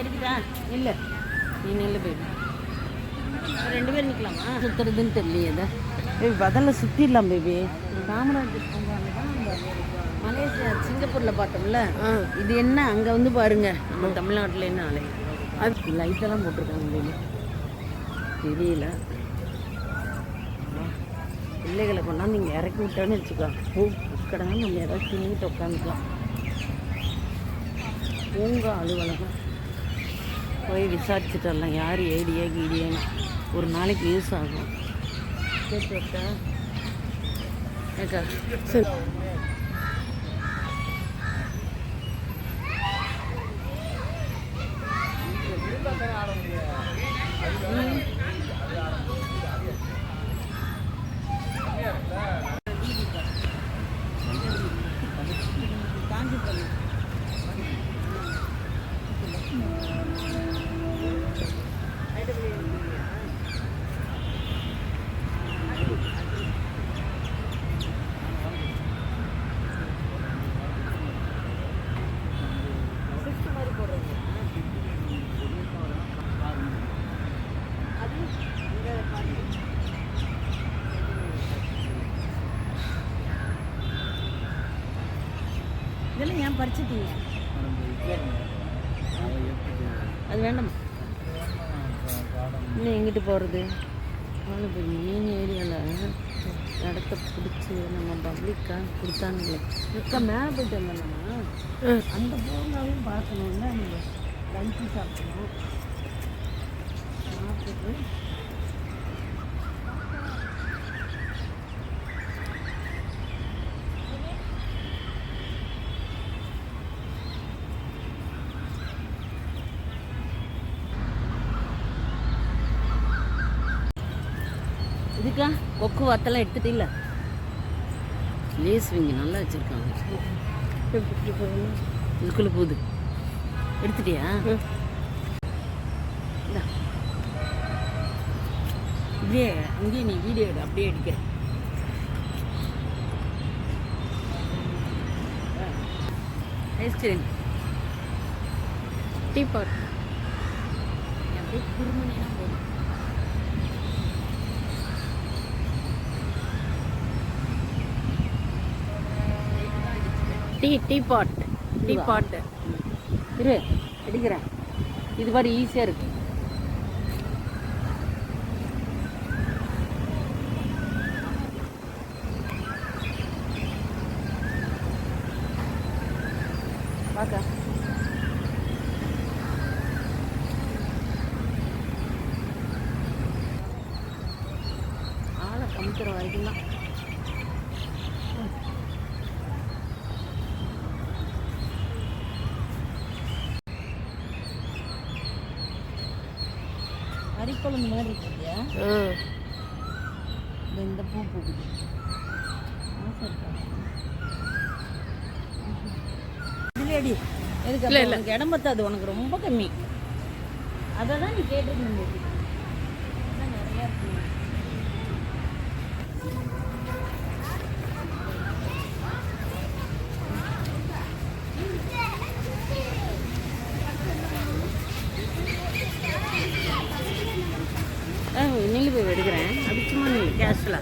எடுத்துட்டா இல்லை. நீ நெல் பேபி ரெண்டு பேரும் நிற்கலாமா சுற்றுறதுன்னு தெரியலையே இதை. பேபி பதில் சுற்றிடலாம் பேபி காமராஜர் மலேசியா சிங்கப்பூரில் பார்த்தோம்ல? இது என்ன? அங்கே வந்து பாருங்க. நம்ம தமிழ்நாட்டில் என்ன ஆலை அது லைட்டெல்லாம் போட்டிருக்காங்க பேபி தெரியல. பிள்ளைகளை கொண்டாந்து இங்கே இறக்கி விட்டோன்னு வச்சுக்கோ. பூ கடனா நம்ம ஏதாவது தின்னிட்டு உட்காந்துக்கலாம். பூங்கா அலுவலகம். போய் விசாரிச்சுட்டு வரலாம் யார் ஏடியா கீடியான்னு. ஒரு நாளைக்கு யூஸ் ஆகும். கேட்டு விட்டா ஏக்கா சரி. இதெல்லாம் ஏன் பறிச்சிட்டீங்க? அது வேண்டாம். இன்னும் எங்கிட்டு போகிறது இப்போ மெயின் ஏரியாவில் இடத்த பிடிச்சி நம்ம பப்ளிக்காக கொடுத்தாங்களே அக்கா மேலே போயிட்டு வந்தோம்னா அந்த பூங்காவையும் பார்க்கணும்ல நம்ம லஞ்சு சாப்பிடணும். சாப்பிட்டு இதுக்கா? கொக்கு வத்தெல்லாம் எடுத்துட்டு இல்லை. லேஸ் விங்க நல்லா வச்சுருக்காங்க. போகணும் இதுக்குள்ளே போகுது. எடுத்துட்டியா. இப்படியே இங்கேயே நீ வீடியோ எடு அப்படியே அடிக்கிற. Ice cream tea pot. அப்படியே குருமணினா போதும். Tea tea pot. டீ? பாட்டு. இரு எடுக்கிறேன் இது மாதிரி ஈஸியாக இருக்கு. பார்க்க ஆளை கமுத்துற வரைக்கும் தான். கறிக்குழம்பு மாதிரி இருக்கியா ஆ. இந்த பூ பூக்குது. இருக்கா? இதுலடி எதுக்கு? இல்ல. உனக்கு இடம் பத்தாது. உனக்கு ரொம்ப கம்மி. அதை தான் நீ கேட்டிருக்கணும் பேபி அதான் நிறையா இருக்கு ஆ போய் எடுக்கிறேன் அப்படி சும்மா நீ கேஷில்